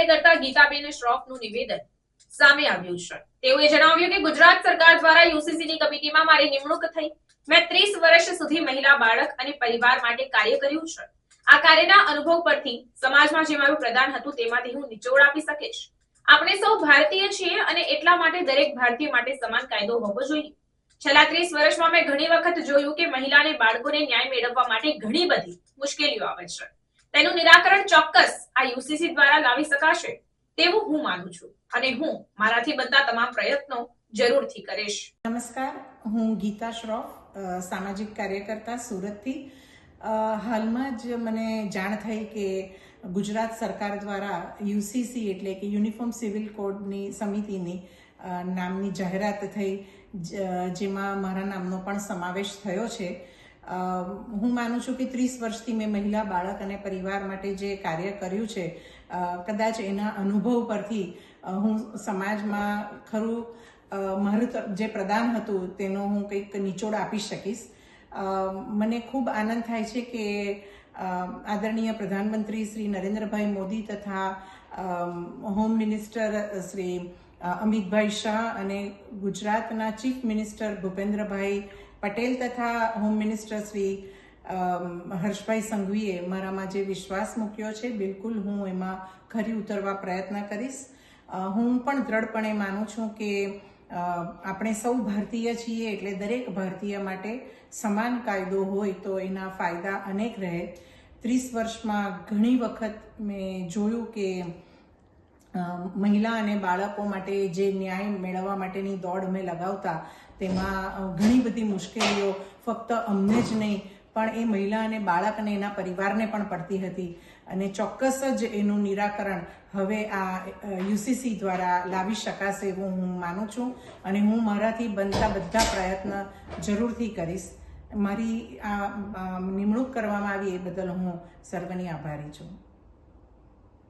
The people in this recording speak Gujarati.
કાર્યકર્તા ગીતાબેન શ્રોફનું નિવેદન. સામે આવ્યું છે. તેઓએ જણાવ્યું કે ગુજરાત સરકાર દ્વારા યુસીસીની કમિટીમાં મારી નિમણૂક થઈ. મેં ત્રીસ વર્ષ સુધી મહિલા, બાળક અને પરિવાર માટે કાર્ય કર્યું છે. આ કાર્યના અનુભવ પરથી સમાજમાં જે મારું પ્રદાન હતું તેમાંથી હું નિચોડ આપી શકીશ. આપણે સૌ ભારતીય છીએ અને એટલા માટે દરેક ભારતીય માટે સમાન કાયદો હોવો જોઈએ. છેલ્લા ત્રીસ વર્ષમાં મેં ઘણી વખત જોયું કે મહિલા અને બાળકોને ન્યાય મેળવવા માટે ઘણી બધી મુશ્કેલીઓ આવે છે. તેનું નિરાકરણ ચોક્કસ આ યુસીસી દ્વારા લાવી શકાશે તેવું હું માનું છું. અને હું મારાથી બનતા તમામ પ્રયત્નો જરૂરથી કરીશ. નમસ્કાર, હું ગીતા શ્રોફ સામાજિક કાર્યકર્તા સુરતથી. હાલમાં જ મને જાણ થઈ કે ગુજરાત સરકાર દ્વારા યુસીસી એટલે કે યુનિફોર્મ સિવિલ કોડની સમિતિની નામની જાહેરાત થઈ જેમાં મારા નામનો પણ સમાવેશ થયો છે. હું માનું છું કે ત્રીસ વર્ષથી મેં મહિલા, બાળક અને પરિવાર માટે જે કાર્ય કર્યું છે કદાચ એના અનુભવ પરથી હું સમાજમાં ખરું મારું જે પ્રદાન હતું તેનો હું કંઈક નિચોડ આપી શકીશ. મને ખૂબ આનંદ થાય છે કે આદરણીય પ્રધાનમંત્રી શ્રી નરેન્દ્રભાઈ મોદી તથા હોમ મિનિસ્ટર શ્રી અમિતભાઈ શાહ અને ગુજરાતના ચીફ મિનિસ્ટર ભૂપેન્દ્રભાઈ પટેલ તથા હોમ મિનિસ્ટર શ્રી હર્ષભાઈ સંઘવીએ મારામાં જે વિશ્વાસ મૂક્યો છે, બિલકુલ હું એમાં ખરી ઉતરવા પ્રયત્ન કરીશ. હું પણ દ્રઢપણે માનું છું કે આપણે સૌ ભારતીય છીએ એટલે દરેક ભારતીય માટે સમાન કાયદો હોય તો એના ફાયદા અનેક રહે. ત્રીસ વર્ષમાં ઘણી વખત મેં જોયું કે મહિલા અને બાળકો માટે જે ન્યાય મેળવવા માટેની દોડ અમે લગાવતા, તેમાં ઘણી બધી મુશ્કેલીઓ ફક્ત અમને જ નહીં, પણ એ મહિલા અને બાળક અને એના પરિવારને પણ પડતી હતી. અને ચોક્કસ જ એનું નિરાકરણ હવે આ યુસીસી દ્વારા લાવી શકાશે એવું હું માનું છું. અને હું મારાથી બનતા બધા પ્રયત્ન જરૂરથી કરીશ. મારી આ નિમણૂક કરવામાં આવી એ બદલ હું સર્વની આભારી છું.